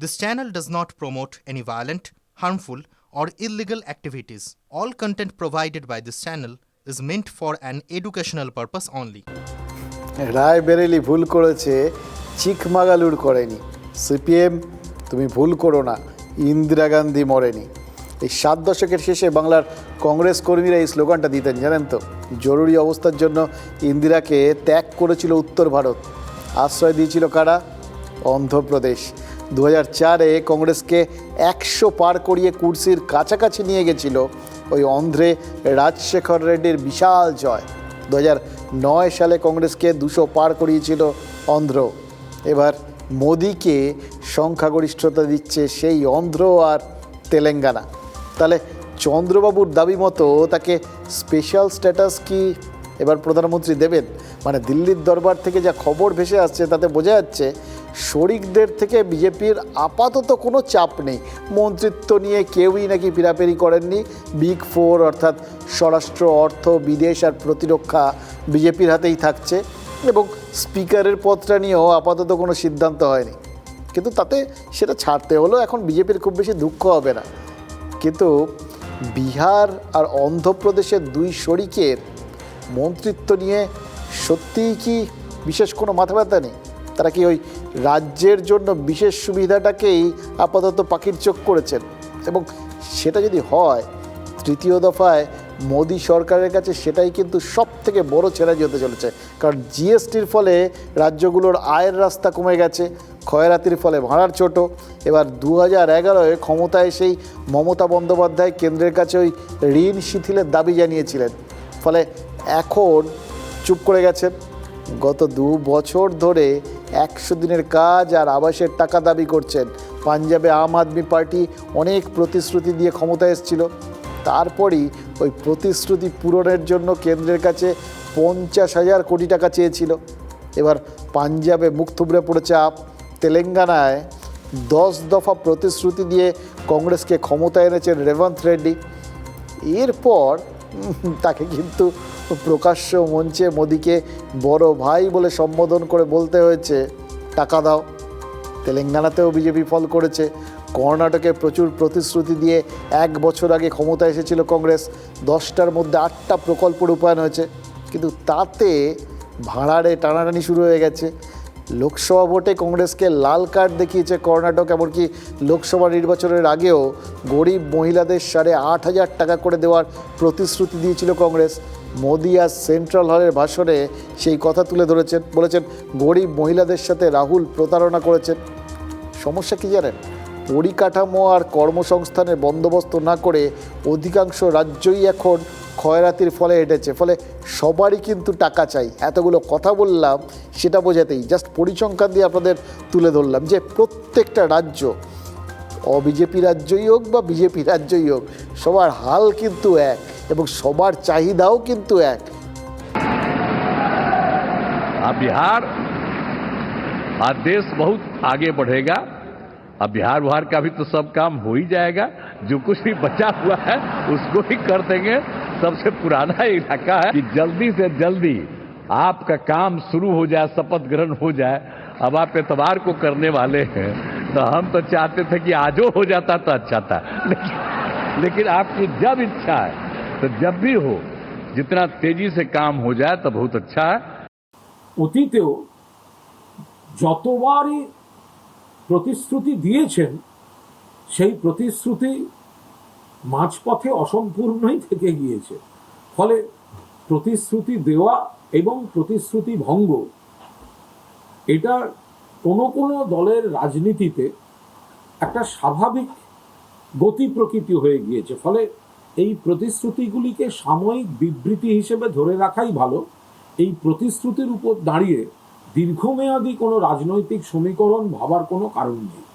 This channel does not promote any violent, harmful, or illegal activities. All content provided by this channel is meant for an educational purpose only. রায় বেরেলি ভুল করেছে চিকমাগালুর করেনি CPM তুমি ভুল করো না ইন্দিরা গান্ধী মরেনি এই সাত দশকের শেষে বাংলার কংগ্রেস কর্মীরা এই স্লোগানটা দিতেন জানেন তো জরুরি অবস্থার জন্য ইন্দিরাকে ত্যাগ করেছিল উত্তর ভারত আশ্রয় দিয়েছিল কারা অন্ধ্রপ্রদেশ দু হাজার চারে কংগ্রেসকে একশো পার করিয়ে কুর্সির কাছাকাছি নিয়ে গেছিল ওই অন্ধ্রে রাজশেখর রেড্ডির বিশাল জয়। দু নয় সালে কংগ্রেসকে দুশো পার করিয়েছিল অন্ধ্র। এবার মোদিকে সংখ্যাগরিষ্ঠতা দিচ্ছে সেই অন্ধ্র আর তেলেঙ্গানা। তাহলে চন্দ্রবাবুর দাবি মতো তাকে স্পেশাল স্ট্যাটাস কি এবার প্রধানমন্ত্রী দেবেন? মানে দিল্লির দরবার থেকে যা খবর ভেসে আসছে তাতে বোঝা যাচ্ছে শরিকদের থেকে বিজেপির আপাতত কোনো চাপ নেই। মন্ত্রিত্ব নিয়ে কেউই নাকি পিরাপেরি করেননি। বিগ ফোর অর্থাৎ স্বরাষ্ট্র, অর্থ, বিদেশ আর প্রতিরক্ষা বিজেপির হাতেই থাকছে এবং স্পিকারের পদটা নিয়েও আপাতত কোনো সিদ্ধান্ত হয়নি। কিন্তু তাতে সেটা ছাড়তে হলো এখন বিজেপির খুব বেশি দুঃখ হবে না। কিন্তু বিহার আর অন্ধ্রপ্রদেশের দুই শরিকের মন্ত্রিত্ব নিয়ে সত্যিই কি বিশেষ কোনো মাথা ব্যথা নেই? তারা কি ওই রাজ্যের জন্য বিশেষ সুবিধাটাকেই আপাতত পাখির চোখ করেছেন। এবং সেটা যদি হয়, তৃতীয় দফায় মোদী সরকারের কাছে সেটাই কিন্তু সব থেকে বড় চ্যালেঞ্জ হতে চলেছে। কারণ জিএসটির ফলে রাজ্যগুলোর আয়ের রাস্তা কমে গেছে, ক্ষয়রাতির ফলে ভাড়ার ছোট। এবার দু হাজার এগারোয় ক্ষমতায় সেই মমতা বন্দ্যোপাধ্যায় কেন্দ্রের কাছে ওই ঋণ শিথিলের দাবি জানিয়েছিলেন। ফলে এখন চুপ করে গেছেন। গত দু বছর ধরে একশো দিনের কাজ আর আবাসের টাকা দাবি করছেন। পাঞ্জাবে আম আদমি পার্টি অনেক প্রতিশ্রুতি দিয়ে ক্ষমতায় এসেছিল। তারপরই ওই প্রতিশ্রুতি পূরণের জন্য কেন্দ্রের কাছে পঞ্চাশ হাজার কোটি টাকা চেয়েছিল। এবার পাঞ্জাবে মুখ থুবড়ে পড়েছে আপ। তেলেঙ্গানায় দশ দফা প্রতিশ্রুতি দিয়ে কংগ্রেসকে ক্ষমতায় এনেছেন রেবন্ত রেড্ডি। এরপর তাকে কিন্তু প্রকাশ্য মঞ্চে মোদিকে বড় ভাই বলে সম্বোধন করে বলতে হয়েছে, টাকা দাও। তেলেঙ্গানাতেও বিজেপি ফল করেছে। কর্ণাটকে প্রচুর প্রতিশ্রুতি দিয়ে এক বছর আগে ক্ষমতায় এসেছিল কংগ্রেস। দশটার মধ্যে আটটা প্রকল্প রূপায়ণ হয়েছে। কিন্তু তাতে ভাড়ারে টানাটানি শুরু হয়ে গেছে। লোকসভা ভোটে কংগ্রেসকে লাল কার্ড দেখিয়েছে কর্ণাটক, এমনকি লোকসভা নির্বাচনের আগেও গরিব মহিলাদের সাড়ে আট হাজার টাকা করে দেওয়ার প্রতিশ্রুতি দিয়েছিল কংগ্রেস। মোদি আজ সেন্ট্রাল হলের ভাষণে সেই কথা তুলে ধরেছেন, বলেছেন গরিব মহিলাদের সাথে রাহুল প্রতারণা করেছেন। সমস্যা কি জানেন? পরিকাঠামো আর কর্মসংস্থানের বন্দোবস্ত না করে অধিকাংশ রাজ্যই এখন ক্ষয়রাতির ফলে হেঁটেছে ফলে সবারই কিন্তু টাকা চাই এতগুলো কথা বললাম সেটা বোঝাতেই জাস্ট পরিসংখ্যান দিয়ে আপনাদের তুলে ধরলাম যে প্রত্যেকটা রাজ্য অবিজেপি রাজ্যই হোক বা বিজেপি রাজ্যই হোক সবার হাল কিন্তু এক এবং সবার চাহিদাও কিন্তু এক अब बिहार आज देश बहुत आगे बढ़ेगा अब बिहार बिहार का भी तो सब काम हो ही जाएगा जो कुछ भी बचा हुआ है उसको ही कर देंगे सबसे पुराना इलाका है कि जल्दी से जल्दी आपका काम शुरू हो जाए शपथ ग्रहण हो जाए अब आप एतवार को करने वाले हैं तो हम तो चाहते थे कि आजो हो जाता तो अच्छा था लेकिन लेकिन आपकी जब इच्छा है तो जब भी हो जितना तेजी से काम हो जाए तो बहुत अच्छा है অতীতেও যতবারই প্রতিশ্রুতি দিয়েছেন, সেই প্রতিশ্রুতি মাঝপথে অসম্পূর্ণই থেকে গিয়েছে। ফলে প্রতিশ্রুতি দেওয়া এবং প্রতিশ্রুতি ভঙ্গ, এটা কোনো কোনো দলের রাজনীতিতে একটা স্বাভাবিক গতি প্রকৃতি হয়ে গিয়েছে। ফলে এই প্রতিশ্রুতিগুলিকে সাময়িক বিবৃতি হিসেবে ধরে রাখাই ভালো। এই প্রতিশ্রুতির উপর দাঁড়িয়ে দীর্ঘমেয়াদী কোনো রাজনৈতিক সমীকরণ ভাবার কোনো কারণ নেই।